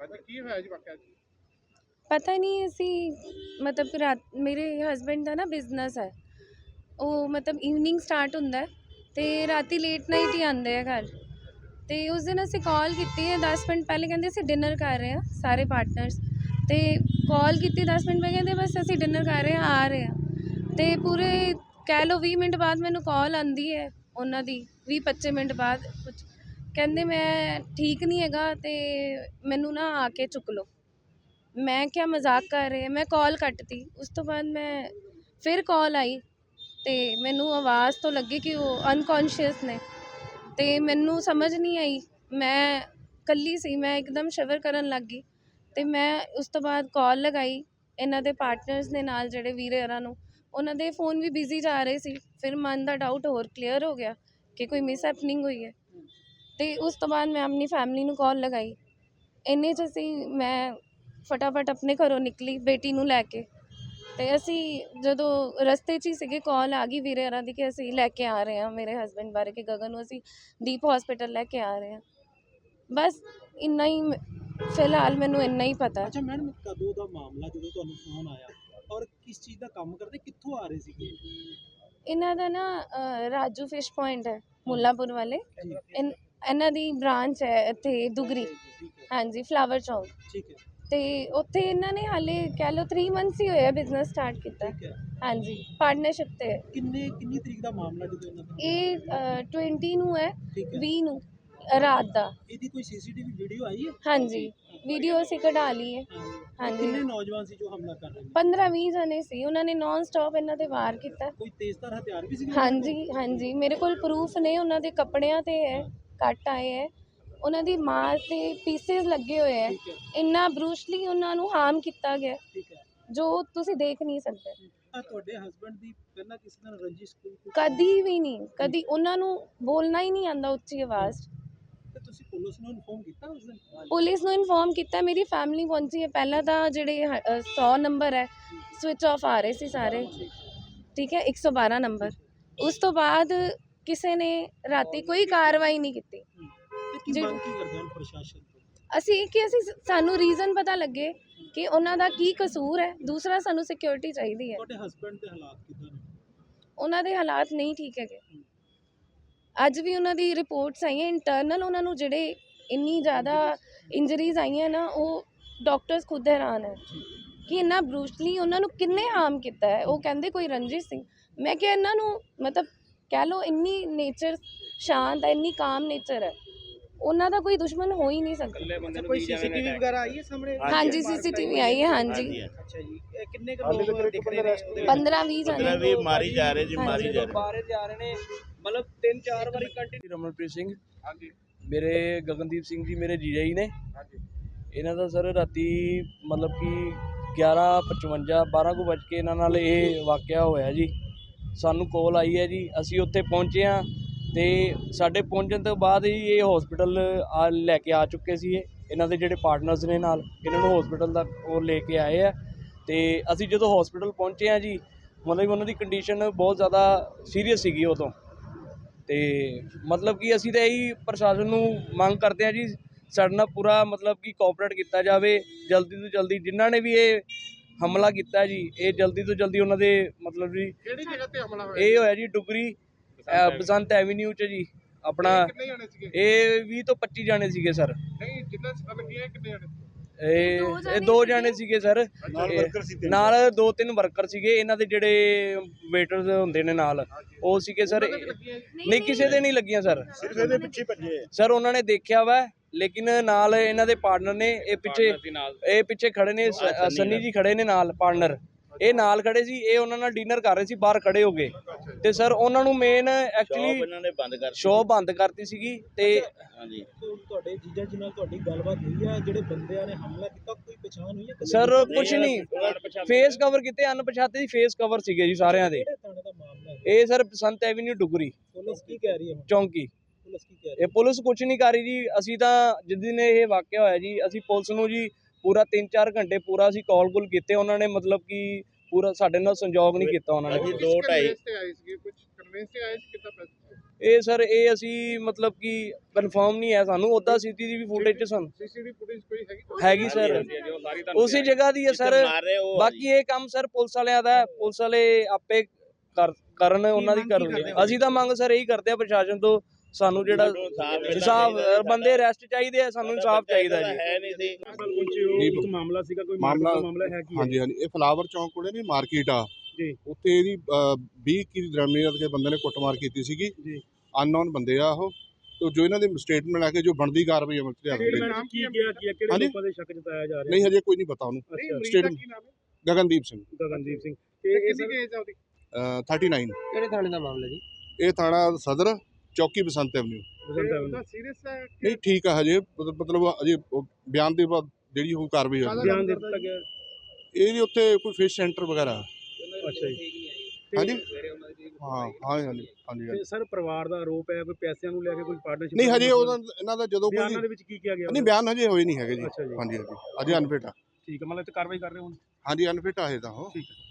ਹਾਂਜੀ ਕੀ ਹੋਇਆ ਜੀ ਵਾਕਿਆ ਜੀ? ਪਤਾ ਨਹੀਂ, ਅਸੀਂ ਮਤਲਬ ਰਾਤ, ਮੇਰੇ ਹਸਬੈਂਡ ਦਾ ਨਾ ਬਿਜ਼ਨਸ ਹੈ। ਉਹ ਮਤਲਬ ਈਵਨਿੰਗ ਸਟਾਰਟ ਹੁੰਦਾ ਹੈ ਤੇ ਰਾਤੀ ਲੇਟ ਨਾਈਟ ਹੀ ਆਉਂਦੇ ਆ ਘਰ। ਤੇ ਉਸ ਦਿਨ ਅਸੀਂ ਕਾਲ ਕੀਤੀ ਹੈ 10 ਮਿੰਟ ਪਹਿਲੇ ਕਹਿੰਦੇ ਅਸੀਂ ਡਿਨਰ ਕਰ ਰਹੇ ਹਾਂ, ਸਾਰੇ ਪਾਰਟਨਰਸ ਤੇ ਕਾਲ ਕੀਤੀ 10 ਮਿੰਟ ਪਹਿਲੇ ਕਹਿੰਦੇ ਬਸ ਅਸੀਂ ਡਿਨਰ ਕਰ ਰਹੇ ਹਾਂ, ਆ ਰਹੇ ਹਾਂ। ਤੇ ਪੂਰੇ ਕਹਿ ਲਓ 20 ਮਿੰਟ ਬਾਅਦ ਮੈਨੂੰ ਕਾਲ ਆਂਦੀ ਹੈ ਉਹਨਾਂ ਦੀ 20 25 ਮਿੰਟ ਬਾਅਦ ਕੁਝ ਕਹਿੰਦੇ ਮੈਂ ਠੀਕ ਨਹੀਂ ਹੈਗਾ ਤੇ ਮੈਨੂੰ ਨਾ ਆ ਕੇ ਚੁੱਕ ਲਓ। ਮੈਂ ਕਿਹਾ ਮਜ਼ਾਕ ਕਰ ਰਹੇ ਆ, ਮੈਂ ਕਾਲ ਕੱਟਤੀ। ਉਸ ਤੋਂ ਬਾਅਦ ਮੈਂ ਫਿਰ ਕਾਲ ਆਈ ਤੇ ਮੈਨੂੰ ਆਵਾਜ਼ ਤੋਂ ਲੱਗੀ ਕਿ ਉਹ ਅਨਕੌਂਸ਼ੀਅਸ ਨੇ ਤੇ ਮੈਨੂੰ ਸਮਝ ਨਹੀਂ ਆਈ। ਮੈਂ ਕੱਲੀ ਸੀ, ਮੈਂ ਇੱਕਦਮ ਸ਼ਿਵਰ ਕਰਨ ਲੱਗ ਗਈ ਤੇ ਮੈਂ ਉਸ ਤੋਂ ਬਾਅਦ ਕਾਲ ਲਗਾਈ ਇਹਨਾਂ ਦੇ ਪਾਰਟਨਰਸ ਦੇ ਨਾਲ ਜਿਹੜੇ ਵੀਰੇ ਹਰਾਂ ਨੂੰ। ਉਹਨਾਂ ਦੇ ਫੋਨ ਵੀ ਬਿਜ਼ੀ ਜਾ ਰਹੇ ਸੀ। ਫਿਰ ਮਨ ਦਾ ਡਾਊਟ ਹੋਰ ਕਲੀਅਰ ਹੋ ਗਿਆ ਕਿ ਕੋਈ ਮਿਸ ਹੈਪਨਿੰਗ ਹੋਈ ਹੈ। ਤੇ ਉਸ ਤੋਂ ਬਾਅਦ ਮੈਂ ਆਪਣੀ ਫੈਮਿਲੀ ਨੂੰ ਕਾਲ ਲਗਾਈ। ਇੰਨੇ 'ਚ ਅਸੀਂ ਮੈਂ ਫਟਾਫਟ ਆਪਣੇ ਘਰੋਂ ਨਿਕਲੀ ਬੇਟੀ ਨੂੰ ਲੈ ਕੇ। ਤੇ ਅਸੀਂ ਜਦੋਂ ਰਸਤੇ 'ਚ ਹੀ ਸੀਗੇ ਕਾਲ ਆ ਗਈ ਵੀਰੇ ਹਰਾਂ ਦੀ ਕਿ ਅਸੀਂ ਲੈ ਕੇ ਆ ਰਹੇ ਹਾਂ ਮੇਰੇ ਹਸਬੰਡ ਬਾਰੇ ਕਿ ਗਗਨ ਨੂੰ ਅਸੀਂ ਦੀਪ ਹਸਪੀਟਲ ਲੈ ਕੇ ਆ ਰਹੇ ਹਾਂ। ਬਸ ਇੰਨਾ ਹੀ ਫਿਲਹਾਲ ਮੈਨੂੰ ਇੰਨਾ ਹੀ ਪਤਾ। ਅੱਛਾ ਮੈਡਮ ਕਦੋਂ ਦਾ ਮਾਮਲਾ ਜਦੋਂ ਤੁਹਾਨੂੰ ਫੋਨ ਆਇਆ? ਔਰ ਕਿਸ ਚੀਜ਼ ਦਾ ਕੰਮ ਕਰਦੇ ਕਿੱਥੋਂ ਆ ਰਹੇ ਸੀਗੇ? ਇਹਨਾਂ ਦਾ ਨਾ ਅ, ਰਾਜੂ ਫਿਸ਼ ਪੁਆਇੰਟ ਹੈ ਮੁੱਲਾਪੁਰ ਵਾਲੇ। ਇਨ- ਇਹਨਾਂ ਦੀ ਬ੍ਰਾਂਚ ਹੈ ਇੱਥੇ ਦੁਗਰੀ। ਹਾਂਜੀ ਫਲਾਵਰ ਚੌਂਕ। ਠੀਕ ਹੈ। ਤੇ ਉੱਥੇ ਇਹਨਾਂ ਨੇ ਹਾਲੇ ਕਹਿ ਲਓ 3 ਮੰਥਸ ਹੀ ਹੋਏ ਆ ਬਿਜ਼ਨਸ ਸਟਾਰਟ ਕੀਤਾ। ਠੀਕ ਹੈ। ਹਾਂਜੀ ਪਾਰਟਨਰਸ਼ਿਪ ਤੇ। ਹੈ। ਕਿੰਨੇ ਕਿੰਨੀ ਤਰੀਕ ਦਾ ਮਾਮਲਾ ਜਦੋਂ ਇਹਨਾਂ ਦਾ? ਇਹ ਅ, 20 ਨੂੰ ਹੈ ਠੀਕ ਹੈ। 20 ਨੂੰ ਅ, ਰਾਤ ਦਾ। ਇਹਦੀ ਕੋਈ ਸੀਸੀਟੀਵੀ ਵੀਡੀਓ ਆਈ ਹੈ? ਹਾਂਜੀ ਵੀਡੀਓ ਅਸੀਂ ਕਢਾ ਲਈ ਹੈ। ਹਾਂਜੀ। ਕਿੰਨੇ ਨੌਜਵਾਨ ਸੀ ਜੋ ਹਮਲਾ ਕਰ ਰਹੇ ਨੇ? 15 20 ਜਣੇ ਸੀ। ਉਹਨਾਂ ਨੇ ਨਾਨ ਸਟਾਪ ਇਹਨਾਂ ਤੇ ਵਾਰ ਕੀਤਾ। ਕੋਈ ਤੇਜ਼ਧਾਰ ਹਥਿਆਰ ਵੀ ਸੀਗੇ? ਹਾਂਜੀ ਹਾਂਜੀ। ਮੇਰੇ ਕੋਲ ਪ੍ਰੂਫ ਨੇ ਉਹਨਾਂ ਦੇ ਕੱਪੜਿਆਂ ਤੇ ਹੈ। ਕੱਟ ਆਏ ਹੈ। ਉਹਨਾਂ ਦੀ ਮਾਂ ਤੇ ਪੀਸਸ ਲੱਗੇ ਹੋਏ ਹੈ। ਠੀਕ ਹੈ। ਇੰਨਾ ਬਰੂਸ਼ਲੀ ਉਹਨਾਂ ਨੂੰ ਹਾਰਮ ਕੀਤਾ ਗਿਆ ਠੀਕ ਹੈ। ਜੋ ਤੁਸੀਂ ਦੇਖ ਨਹੀਂ ਸਕਦੇ। ਤੁਹਾਡੇ ਹਸਬੰਡ ਦੀ ਪਹਿਲਾਂ ਕਿਸੇ ਨਾਲ ਰੰਜਿਸ਼ ਕੋਈ ਕਦੀ ਵੀ ਨਹੀਂ। ਕਦੀ ਉਹਨਾਂ ਨੂੰ ਬੋਲਣਾ ਹੀ ਨਹੀਂ ਆਂਦਾ ਉੱਚੀ ਆਵਾਜ਼। 'ਚ। ਤੇ ਤੁਸੀਂ ਪੁਲਿਸ ਨੂੰ ਇਨਫੋਰਮ ਕੀਤਾ ਉਸ ਦਿਨ? ਪੁਲਿਸ ਨੂੰ ਇਨਫੋਰਮ ਕੀਤਾ। ਮੇਰੀ ਫੈਮਿਲੀ ਪਹੁੰਚੀ ਹੈ। ਪਹਿਲਾਂ ਤਾਂ ਜਿਹੜੇ 100 ਨੰਬਰ ਹੈ। ਸਵਿਚ ਆਫ ਆ ਰਹੇ ਸੀ ਸਾਰੇ। ਠੀਕ ਹੈ। 112 ਨੰਬਰ ਉਸ ਤੋਂ ਬਾਅਦ ਕਿਸੇ ਨੇ ਰਾਤੀ ਕੋਈ ਕਾਰਵਾਈ ਨਹੀਂ ਕੀਤੀ। ਕੀ ਮੰਗ ਕੀ ਕਰਦੇ ਹਨ ਪ੍ਰਸ਼ਾਸਨ ਤੋਂ? ਅਸੀਂ ਕਿ ਅਸੀਂ ਸਾਨੂੰ ਰੀਜ਼ਨ ਪਤਾ ਲੱਗੇ ਕਿ ਉਹਨਾਂ ਦਾ ਕੀ ਕਸੂਰ ਹੈ। ਦੂਸਰਾ ਸਾਨੂੰ ਸਿਕਿਉਰਿਟੀ ਚਾਹੀਦੀ ਹੈ। ਤੁਹਾਡੇ ਹਸਬੰਡ ਦੇ ਹਾਲਾਤ ਕਿਦਾਂ ਨੇ? ਉਹਨਾਂ ਦੇ ਹਾਲਾਤ ਨਹੀਂ ਠੀਕ ਹੈਗੇ। ਅੱਜ ਵੀ ਉਹਨਾਂ ਦੀ ਰਿਪੋਰਟਸ ਆਈਆਂ ਇੰਟਰਨਲ ਉਹਨਾਂ ਨੂੰ ਜਿਹੜੇ ਇੰਨੀ ਜ਼ਿਆਦਾ ਇੰਜਰੀਜ਼ ਆਈਆਂ ਨਾ ਉਹ ਡਾਕਟਰਸ ਖੁਦ ਹੈਰਾਨ ਹੈ ਕਿ ਇੰਨਾ ਬਰੂਸ਼ਲੀ ਉਹਨਾਂ ਨੂੰ ਕਿੰਨੇ ਹਾਰਮ ਕੀਤਾ ਹੈ। ਉਹ ਕਹਿੰਦੇ ਕੋਈ ਰੰਜਿਸ਼ ਸਿੰਘ। ਮੈਂ ਕਿਹਾ ਇਹਨਾਂ ਨੂੰ ਮਤਲਬ ਕਹਿ ਲਓ ਇੰਨੀ ਨੇਚਰ ਸ਼ਾਂਤ ਹੈ ਇੰਨੀ ਕਾਮ ਨੇਚਰ ਹੈ ਉਹਨਾਂ ਦਾ ਕੋਈ ਦੁਸ਼ਮਣ ਹੋ ਹੀ ਨਹੀਂ ਸਕਦਾ। ਕੋਈ ਸੀਸੀਟੀਵੀ ਵਗੈਰਾ ਆਈ ਹੈ ਸਾਹਮਣੇ? ਹਾਂਜੀ ਸੀਸੀਟੀਵੀ ਆਈ ਹੈ ਹਾਂਜੀ ਅੱਛਾ ਜੀ ਇਹ ਕਿੰਨੇ ਕੁ ਲੋਕ ਦਿਖ ਰਹੇ ਨੇ ਉਹਦੇ 15 20 ਪੰਦਰਾਂ ਜਣੇ। ਵੀ ਮਾਰੀ ਜਾ ਰਹੇ ਜੀ ਮਾਰੀ ਜਾ ਰਹੇ। ਬਾਹਰ ਜਾ ਰਹੇ ਨੇ ਮਤਲਬ ਤਿੰਨ ਚਾਰ ਵਾਰੀ ਕੰਟੀਨਿਊ ਰਮਨਪ੍ਰੀਤ ਸਿੰਘ। ਹਾਂਜੀ। ਮੇਰੇ ਗਗਨਦੀਪ ਸਿੰਘ ਜੀ ਮੇਰੇ ਜੀਜਾ ਜੀ ਨੇ। ਹਾਂਜੀ। ਇਹਨਾਂ ਦਾ ਸਰ ਰਾਤੀ ਮਤਲਬ ਕਿ 11:55 12 ਕੁ ਵੱਜ ਕੇ ਇਹਨਾਂ ਨਾਲ ਇਹ ਵਾਕਿਆ ਹੋਇਆ ਜੀ। ਸਾਨੂੰ ਕੋਲ ਆਈ ਹੈ ਜੀ, ਅਸੀਂ ਉੱਥੇ ਪਹੁੰਚੇ ਹਾਂ ਤੇ ਸਾਡੇ ਪਹੁੰਚਣ ਤੋਂ ਬਾਅਦ ਹੀ ਇਹ ਹਸਪੀਟਲ ਆ ਲੈ ਕੇ ਆ ਚੁੱਕੇ ਸੀ ਇਹਨਾਂ ਦੇ ਜਿਹੜੇ ਪਾਰਟਨਰਸ ਨੇ ਨਾਲ, ਇਹਨਾਂ ਨੂੰ ਹਸਪੀਟਲ ਦਾ ਉਹ ਲੈ ਕੇ ਆਏ ਆ। ਤੇ ਅਸੀਂ ਜਦੋਂ ਹਸਪੀਟਲ ਪਹੁੰਚੇ ਆ ਜੀ, ਮਤਲਬ ਉਹਨਾਂ ਦੀ ਕੰਡੀਸ਼ਨ ਬਹੁਤ ਜ਼ਿਆਦਾ ਸੀਰੀਅਸ ਸੀਗੀ ਉਦੋਂ। ਤੇ ਮਤਲਬ ਕਿ ਅਸੀਂ ਤਾਂ ਇਹੀ ਪ੍ਰਸ਼ਾਸਨ ਨੂੰ ਮੰਗ ਕਰਦੇ ਹਾਂ ਜੀ, ਸਾਡੇ ਨਾਲ ਪੂਰਾ ਮਤਲਬ ਕਿ ਕੋਆਪਰੇਟ ਕੀਤਾ ਜਾਵੇ, ਜਲਦੀ ਤੋਂ ਜਲਦੀ ਜਿਨ੍ਹਾਂ ਨੇ ਵੀ ਇਹ ਹਮਲਾ ਕੀਤਾ ਜੀ। ਇਹ ਜਲਦੀ ਤੋਂ ਜਲਦੀ ਉਹਨਾਂ ਦੇ ਮਤਲਬ ਜੀ ਕਿਹੜੀ ਜਗ੍ਹਾ ਤੇ ਹਮਲਾ ਹੋਇਆ? ਇਹ ਹੋਇਆ ਜੀ ਡੁਗਰੀ ਬਸੰਤ ਐਵੀਨਿਊ। ਚ ਜੀ। ਆਪਣਾ ਕਿੰਨੇ ਜਣੇ ਸੀਗੇ? ਇਹ 20 ਤੋਂ 25 ਜਾਣੇ ਸੀਗੇ ਸਰ। ਨਹੀਂ ਜਿੰਨਾ ਸੱਟ ਲੱਗੀ ਹੈ ਕਿੰਨੇ ਜਣੇ ਸੀਗੇ ਇਹ ਇਹ ਦੋ ਜਾਣੇ ਸੀਗੇ। ਸਰ। ਨਾਲ ਦੋ ਤਿੰਨ ਵਰਕਰ ਸੀਗੇ। ਇਹਨਾਂ ਦੇ ਜਿਹੜੇ ਵੇਟਰਸ ਹੁੰਦੇ ਨੇ ਨਾਲ ਉਹ ਸੀਗੇ ਸਰ? ਨਹੀਂ ਕਿਸੇ ਦੇ ਨਹੀਂ ਲੱਗੀਆਂ ਸਰ। ਸਿਰਫ ਇਹਦੇ ਪਿੱਛੇ ਭੱਜੇ। ਸਰ ਉਹਨਾਂ ਨੇ ਦੇਖਿਆ ਵਾ ਲੇਕਿਨ ਨਾਲ ਇਹਨਾਂ ਦੇ ਪਾਰਟਨਰ ਨੇ ਇਹ ਪਿੱਛੇ ਇਹ ਪਿੱਛੇ ਖੜੇ ਨੇ ਸੰਨੀ ਜੀ ਖੜੇ ਨੇ ਨਾਲ ਪਾਰਟਨਰ ਇਹ ਨਾਲ ਖੜੇ ਸੀ ਇਹ ਉਹਨਾਂ ਨਾਲ ਡਿਨਰ ਕਰ ਰਹੇ ਸੀ ਬਾਹਰ ਖੜੇ ਹੋ ਗਏ ਤੇ ਸਰ ਉਹਨਾਂ ਨੂੰ ਮੇਨ ਐਕਚੁਅਲੀ ਇਹਨਾਂ ਨੇ ਬੰਦ ਕਰ ਸ਼ੋਅ ਬੰਦ ਕਰਤੀ ਸੀਗੀ ਤੇ ਹਾਂਜੀ। ਤੁਹਾਡੇ ਜੀਜਾ ਜੀ ਨਾਲ ਤੁਹਾਡੀ ਗੱਲਬਾਤ ਹੋਈ ਆ ਜਿਹੜੇ ਬੰਦਿਆਂ ਨੇ ਹਮਲਾ ਕੀਤਾ ਕੋਈ ਪਛਾਣ ਹੋਈ ਹੈ ਸਰ ਕੁਝ ਨਹੀਂ ਫੇਸ ਕਵਰ ਕੀਤੇ ਅਣਪਛਾਤੇ ਦੀ ਫੇਸ ਕਵਰ ਸੀਗੇ ਜੀ ਸਾਰਿਆਂ ਦੇ। ਇਹ sir Basant avenue Dugri. Police ਕੀ ਕਹਿ ਰਹੀ ਹੈ ਹੁਣ? ਚੌਂਕੀ। ਪੁਲਿਸ ਕੀ ਕਹਿ ਰਹੀ ਇਹ ਪੁਲਿਸ ਕੁਝ ਨਹੀਂ ਕਰ ਰਹੀ ਜੀ। ਅਸੀਂ ਤਾਂ ਜਿਸ ਦਿਨ ਇਹ ਵਾਕਿਆ ਹੋਇਆ ਜੀ ਅਸੀਂ ਪੁਲਿਸ ਨੂੰ ਜੀ ਪੂਰਾ 3-4 ਘੰਟੇ ਪੂਰਾ ਅਸੀਂ ਕਾਲ ਕੁਲ ਕੀਤੇ। ਉਹਨਾਂ ਨੇ ਮਤਲਬ ਕਿ ਪੂਰਾ ਸਾਡੇ ਨਾਲ ਸੰਯੋਗ ਨਹੀਂ ਕੀਤਾ ਉਹਨਾਂ ਨੇ। ਅਸੀਂ ਕਿਸ ਦੋ ਢਾਈ conveyance ਤੇ ਆਏ ਸੀਗੇ? ਕੁਝ ਕਨਵੈਂਸ ਤੇ ਆਏ ਸੀ? ਕਿੱਦਾਂ ਪੈਸੇ ਇਹ ਸਰ ਇਹ ਅਸੀਂ ਮਤਲਬ ਕਿ ਕਨਫਰਮ ਨਹੀਂ ਹੈ ਸਾਨੂੰ। ਉਹਦਾ ਸੀਸੀਟੀਵੀ ਫੁਟੇਜ ਚ ਸਾਨੂੰ। ਸੀਸੀਟੀਵੀ ਫੁਟੇਜ ਕੋਈ ਹੈਗੀ ਹੈਗੀ ਸਰ। ਉਸੇ ਜਗ੍ਹਾ ਦੀ ਹੈ ਸਰ। ਬਾਕੀ ਇਹ ਕੰਮ ਸਰ ਪੁਲਿਸ ਵਾਲਿਆਂ ਦਾ। ਪੁਲਿਸ ਵਾਲੇ ਆਪੇ ਕਰ ਕਰਨ ਉਹਨਾਂ ਦੀ ਕਰਨਗੇ ਅਸੀਂ ਤਾਂ ਮੰਗ ਸਰ ਇਹੀ ਕਰਦੇ ਆ ਪ੍ਰਸ਼ਾਸਨ ਤੋਂ ਸਾਨੂੰ ਜਿਹੜਾ ਇਨਸਾਫ ਬੰਦੇ ਅਰੈਸਟ ਚਾਹੀਦੇ ਆ ਸਾਨੂੰ ਇਨਸਾਫ ਚਾਹੀਦਾ ਜੀ। ਹੈ ਨਹੀਂ ਸੀ। ਹੋ ਇੱਕ ਮਾਮਲਾ ਸੀਗਾ ਕੋਈ ਮਾਮਲਾ- ਹੈ ਕੀ ਹੈ? ਹਾਂਜੀ ਹਾਂਜੀ। ਇਹ ਫਲਾਵਰ ਚੌਂਕ ਕੋਲੇ ਨਹੀਂ ਮਾਰਕੀਟ ਆ। ਜੀ। ਉੱਥੇ ਇਹਦੀ 20 ਕੀ ਦਰਮਿਆਨ ਦੇ ਬੰਦੇ ਨੇ ਕੁੱਟਮਾਰ ਕੀਤੀ ਸੀਗੀ। ਜੀ। ਅਨਨੋਨ ਬੰਦੇ ਆ ਉਹ। ਤੇ ਜੋ ਇਹਨਾਂ ਦੀ ਸਟੇਟਮੈਂਟ ਆ ਕੇ ਜੋ ਬਣਦੀ ਕਾਰਵਾਈ ਅਮਲ Statement 'ਚ ਕੀ ਗਿਆ ਕੀ ਹੈ? ਕਿਹੜੇ? ਲੋਕਾਂ ਦੇ ਸ਼ੱਕ ਜਤਾਇਆ ਜਾ ਰਿਹਾ? ਨਹੀਂ ਹਜੇ ਕੋਈ ਨਹੀਂ ਪਤਾ ਉਹਨੂੰ। ਨਾਮ ਹੈ? ਗਗਨਦੀਪ ਸਿੰਘ। ਗਗਨਦੀਪ ਸਿੰਘ। ਇਹ ਸਰ ਏਜ ਆ ਉਹਦੀ? ਅਹ 39 ਕਿਹੜੇ ਥਾਣੇ ਦਾ ਮਾਮਲਾ ਜੀ? ਇਹ ਥਾਣਾ ਸਦਰ। ਚੌਕੀ ਬਸੰਤ ਐਵਨਿਊ। ਸੀਰੀਅਸ ਹੈ ਨਹੀਂ ਠੀਕ ਆ ਹਜੇ ਮਤਲਬ ਮਤਲਬ ਅਜੇ ਉਹ ਬਿਆਨ ਦੇ ਬਾਅਦ ਜਿਹੜੀ ਉਹ ਕਾਰਵਾਈ ਹੋਈ। ਬਿਆਨ ਦੇ ਦਿੱਤਾ ਗਿਆ। ਇਹਦੀ ਉੱਥੇ ਕੋਈ ਫਿਸ਼ ਸੈਂਟਰ ਵਗੈਰਾ। ਅੱਛਾ ਜੀ। ਹਾਂਜੀ। ਹਾਂ ਹਾਂ ਹਾਂਜੀ ਹਾਂਜੀ ਹਾਂਜੀ। ਤੇ ਸਰ ਪਰਿਵਾਰ ਦਾ ਆਰੋਪ ਹੈ ਕੋਈ ਪੈਸਿਆਂ ਨੂੰ ਲੈ ਕੇ ਕੋਈ ਪਾਰਟਨਰਸ਼ਿਪ ਨਹੀਂ ਹਜੇ ਉਹਦਾ ਇਹਨਾਂ ਦਾ ਜਦੋਂ ਬਿਆਨਾਂ ਕੋਈ ਦੇ ਵਿੱਚ ਕੀ ਕਿਹਾ ਗਿਆ? ਨਹੀਂ ਬਿਆਨ ਹਜੇ ਹੋਏ ਨਹੀਂ ਹੈਗੇ ਜੀ। ਅੱਛਾ ਜੀ। ਹਾਂਜੀ ਹਾਂਜੀ। ਅਜੇ ਅਨਫਿਟ ਆ। ਠੀਕ ਹੈ ਮਤਲਬ ਤੇ ਕਾਰਵਾਈ ਕਰ ਰਹੇ ਹੋ ਹੁਣ? ਹਾਂਜੀ ਅਨਫਿਟ ਆ ਇਹ ਤਾਂ ਉਹ। ਠੀਕ ਹੈ।